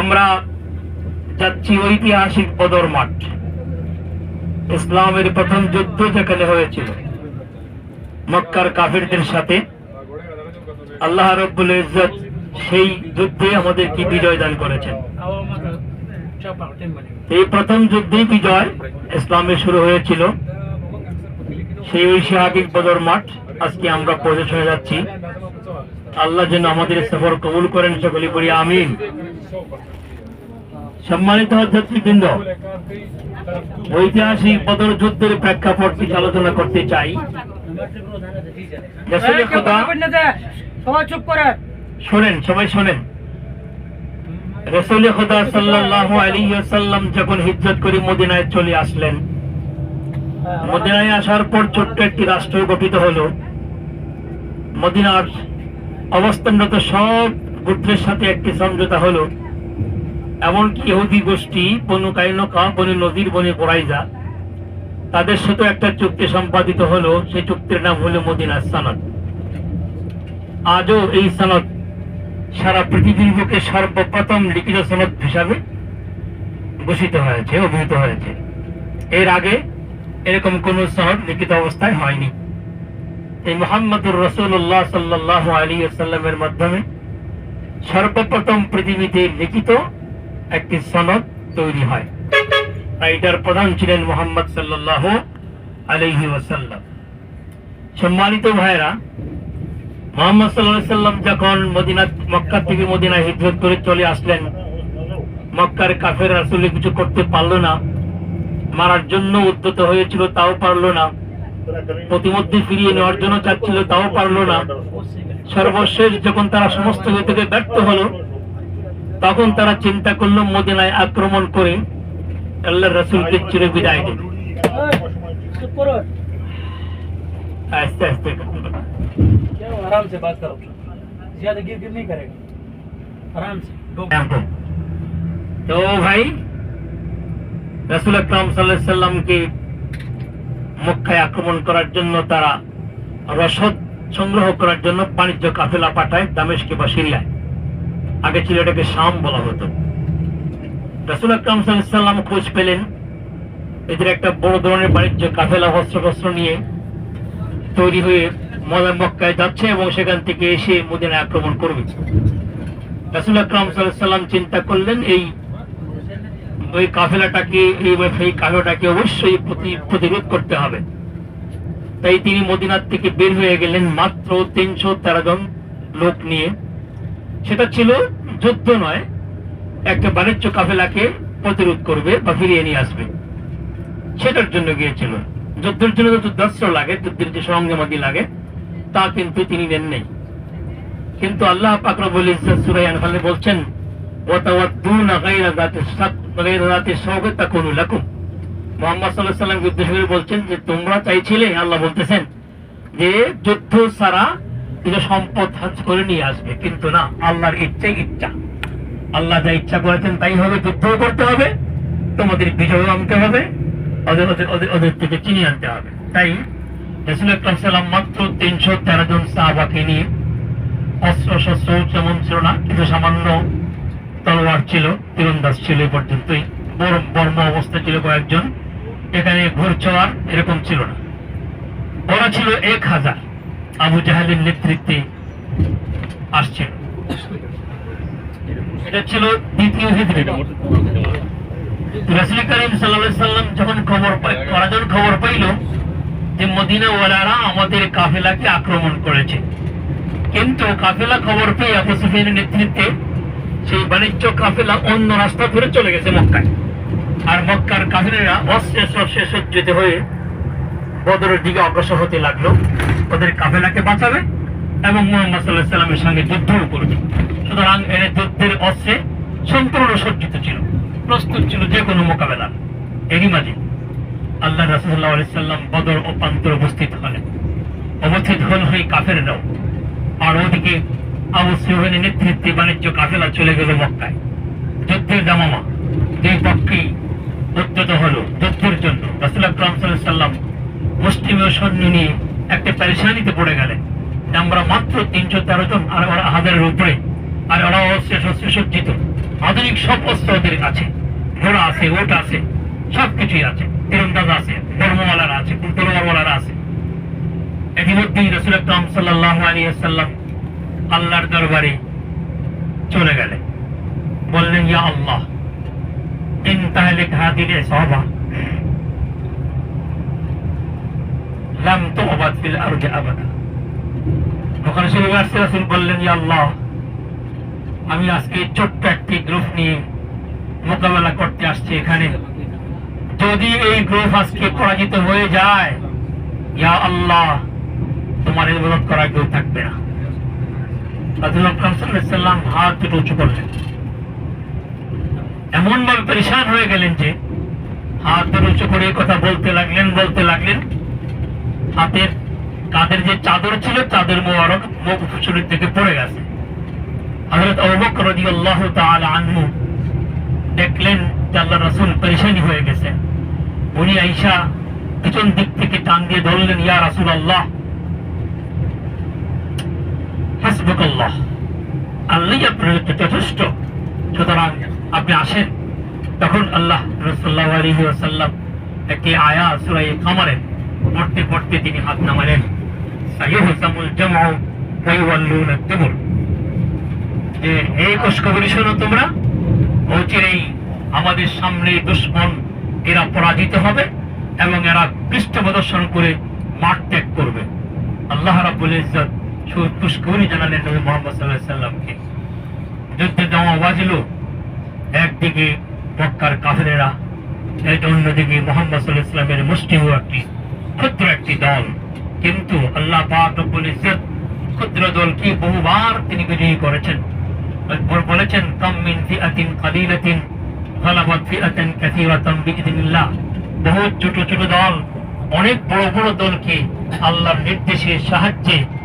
আমরা যাচ্ছি ঐতিহাসিক বদর মাঠ। ইসলামের প্রথম যুদ্ধ যেখানে হয়েছিল, মক্কার কাফিরদের সাথে। আল্লাহ রব্বুল ইজ্জত সেই যুদ্ধে আমাদের কি বিজয় দান করেছেন। এই প্রথম যুদ্ধে বিজয় ইসলামে শুরু হয়েছিল। সেই ঐতিহাসিক বদর মাঠ, আজকে আমরা পৌঁছে যাচ্ছি। আল্লাহ যেন আমাদের সফর কবুল করেন সকলে বলি আমিন। সম্মানিত যাত্রীবৃন্দ ঐতিহাসিক বদর যুদ্ধের প্রেক্ষাপট কিছু আলোচনা করতে চাই। করে। শোনেন সবাই শোনেন। রসুল খোদা সাল্লাল্লাহু আলাইহি ওয়াসাল্লাম যখন হিজরত করে মদিনায় চলে আসলেন মদিনায় আসার পর ছোট্ট একটি রাষ্ট্র গঠিত হলো। মদিনার অবস্থানরত সব গোত্রের সাথে একটি সমঝোতা হলো। এমনকি ইহুদি গোষ্ঠী, বনু কাইনকা, বনু নদীর বনে কোরাইজা, তাদের সাথে একটা চুক্তি সম্পাদিত হলো। সেই চুক্তির নাম হলো মদিনার সনদ। আজও এই সনদ সারা পৃথিবীর বুকে সর্বপ্রথম লিখিত সনদ হিসাবে ঘোষিত হয়েছে, অভিহিত হয়েছে। এর আগে এরকম কোন সনদ লিখিত অবস্থায় হয়নি। এই মোহাম্মদুর রসুল্লাহ সাল্লাহ আলী সাল্লামের মাধ্যমে সর্বপ্রথম পৃথিবীতে লিখিত একটি সনদ তৈরি হয়। এটার প্রধান ছিলেন মোহাম্মদ সাল্লাহ আলহি ওয়াসাল্লাম। সম্মানিত ভাইরা মোহাম্মদ সাল্লাহ সাল্লাম যখন মদিনা, মক্কা থেকে মদিনা হিজরত করে চলে আসলেন, মক্কার কাফের আসলে কিছু করতে পারল না, মারার জন্য উদ্যত হয়েছিল, তাও পারল না। প্রতিমধ্যে ফিরিয়ে নেওয়ার জন্য চাচ্ছিল তাও পারলো না সর্বশেষ যখন তারা সমস্ত কিছু থেকে ব্যর্থ হলো তখন তারা চিন্তা করলো মদিনায় আক্রমণ করে আল্লাহ রসুলকে চিরে বিদায় দিন चुप करो আস্তে আস্তে क्या हो, आराम से बात करो ज्यादा गिर गिर नहीं करेगा आराम से दो এরকম। তো ভাই রসুল আকরাম সাল্লাহ সাল্লামকে মক্কায় আক্রমণ করার জন্য তারা রসদ সংগ্রহ করার জন্য বাণিজ্য কাফেলা পাঠায় দামেশকে বা সিরিয়ায়। আগে ছিল এটাকে শাম বলা হতো। রসুল আকরাম সাল্লাম খোঁজ পেলেন এদের একটা বড় ধরনের বাণিজ্য কাফেলা অস্ত্র টস্ত্র নিয়ে তৈরি হয়ে মদা মক্কায় যাচ্ছে এবং সেখান থেকে এসে মদিনায় আক্রমণ করবে। রাসুল আকরাম সাল্লাম চিন্তা করলেন, এই ওই কাফেলাটাকে, এই কাফেলাটাকে অবশ্যই প্রতিরোধ করতে হবে। তাই তিনি মদিনার থেকে বের হয়ে গেলেন মাত্র তিনশো তেরো জন লোক নিয়ে। সেটা ছিল যুদ্ধ নয়, একটা বাণিজ্য কাফেলাকে প্রতিরোধ করবে বা ফিরিয়ে নিয়ে আসবে। সেটার জন্য গিয়েছিল। যুদ্ধের জন্য যত দস্ত্র লাগে, যুদ্ধের যে সরঞ্জামাদি লাগে, তা কিন্তু তিনি নেন নাই। কিন্তু আল্লাহ পাক রব্বুল ইজ্জত সূরা আনফালে বলছেন তোমরা চাইছিলে, আল্লাহ বলতেছেন, যে যুদ্ধ ছাড়া সম্পদ হাজ করে নিয়ে আসবে। কিন্তু না, আল্লাহর ইচ্ছাই ইচ্ছা। আল্লাহ যা ইচ্ছা করেছেন তাই হবে যুদ্ধ করতে হবে, তোমাদের বিজয় আনতে হবে, ওদের ওদের ওদের থেকে চিনিয়ে আনতে হবে। তাই মাত্র তিনশো তেরো জন সাহাবাকে নিয়ে অস্ত্র শস্ত্র যেমন ছিল না, কিন্তু সামান্য তলোয়ার ছিল, তীরন্দাজ ছিল এই পর্যন্তই। বর্ম অবস্থা ছিল কয়েকজন। এখানে ঘোরছোয়ার এরকম ছিল না। ওরা ছিল এক হাজার। আবু জাহালের নেতৃত্বে আসছিল এটা ছিল দ্বিতীয় হিজরি। রাসুল করিম সাল্লাল্লাহু সাল্লাম যখন খবর পাই যখন খবর পাইল যে মদিনা ওয়ালারা আমাদের কাফেলাকে আক্রমণ করেছে। কিন্তু কাফেলা খবর পেয়ে আবু সুফিয়ানের নেতৃত্বে সেই বাণিজ্য কাফেলা অন্য রাস্তা ধরে চলে গেছে মক্কায়। আর মক্কার কাফেলেরা অস্ত্রে শস্যে সজ্জিত হয়ে বদরের দিকে অগ্রসর হতে লাগল। ওদের কাফেলাকে বাঁচাবে এবং মোহাম্মদ সাল্লাহ সাল্লামের সঙ্গে যুদ্ধও করবে। সুতরাং এর যুদ্ধের অস্ত্রে সম্পূর্ণ সজ্জিত ছিল, প্রস্তুত ছিল যে কোনো মোকাবেলা। এরই মাঝে আল্লাহ রাসুল্লাহ সাল্লাম বদর ও প্রান্তরে উপস্থিত হলেন। অবস্থিত হল হয়ে কাফেররাও আর ওদিকে আবু নেতৃত্বে বাণিজ্য কাফেলা চলে গেল মক্কায়। যুদ্ধের জামামা দুই পক্ষেই উদ্যত হলো যুদ্ধের জন্য। রাসুল আকরাম সাল্লাম মুসলিমীয় সৈন্য নিয়ে একটা পেরেশানিতে পড়ে গেলেন। আমরা মাত্র তিনশো তেরো জন আর ওরা হাজারের উপরে, আর ওরা অস্ত্রে শস্ত্রে সুসজ্জিত আধুনিক সব অস্ত্র ওদের আছে ঘোড়া আছে ওট আছে, সবকিছুই আছে। তীরন্দাজ আছে ধর্মওয়ালারা আছে তলোয়ারওয়ালারা আছে। ইতিমধ্যেই রসুল আকরাম সাল্লাহ আলী সাল্লাম আল্লাহর দরবারে চলে গেলেন বললেন, ইয়া আল্লাহ ইন তাহলে হাদিরে সহবা লাম তো অবাদ ফিল আরজে আবাদা। ওখানে শুরু আসতে রাসুল বললেন, ইয়া আল্লাহ, আমি আজকে ছোট্ট একটি গ্রুপ নিয়ে মোকাবেলা করতে আসছি এখানে। যদি এই গ্রুপ আজকে পরাজিত হয়ে যায়, ইয়া আল্লাহ, তোমার ইবাদত করার কেউ থাকবে না রাসূল আকরাম সাল্লাল্লাহু আলাইহি সাল্লাম যে চাদর ছিল, চাদর মুখ থেকে পড়ে গেছে। দেখলেন হয়ে গেছেন। উনি আইসা পিছন দিক থেকে টান দিয়ে ধরলেন, ইয়া রাসূলুল্লাহ হাসবুকাল্লাহ। আল্লাহ যথেষ্ট। সুতরাং আপনি আসেন। তখন আল্লাহ ওয়াসাল্লাম একটি আয়া সুরাই পড়তে পড়তে তিনি হাত নামালেন। যে এই শোনো তোমরা, অচিরেই আমাদের সামনে দুশ্মন এরা পরাজিত হবে এবং এরা পৃষ্ঠ প্রদর্শন করে মাঠ ত্যাগ করবে। আল্লাহ রাব্বুল ইজ্জত খুশখবরি জানালেন নবী মোহাম্মদ আলাইহি সাল্লামকে। যুদ্ধের দাওয়া বাজলো একদিকে মক্কার কাফেরেরা এই অন্যদিকে মোহাম্মদ সাল্লাল্লাহু আলাইহি সাল্লামের মুসলিম একটি, ক্ষুদ্র একটি দল। কিন্তু আল্লাহ পাক রব্বুল ইজ্জত ক্ষুদ্র দলকে বহুবার তিনি বিজয়ী করেছেন। বলেছেন, কাম ফিআতিন কালিলাতিন গালাবাত ফিআতান কাসীরাতান বিইذنিল্লাহ বহুত ছোট ছোট দল, অনেক বড় বড় দলকে আল্লাহর নির্দেশে সাহায্যে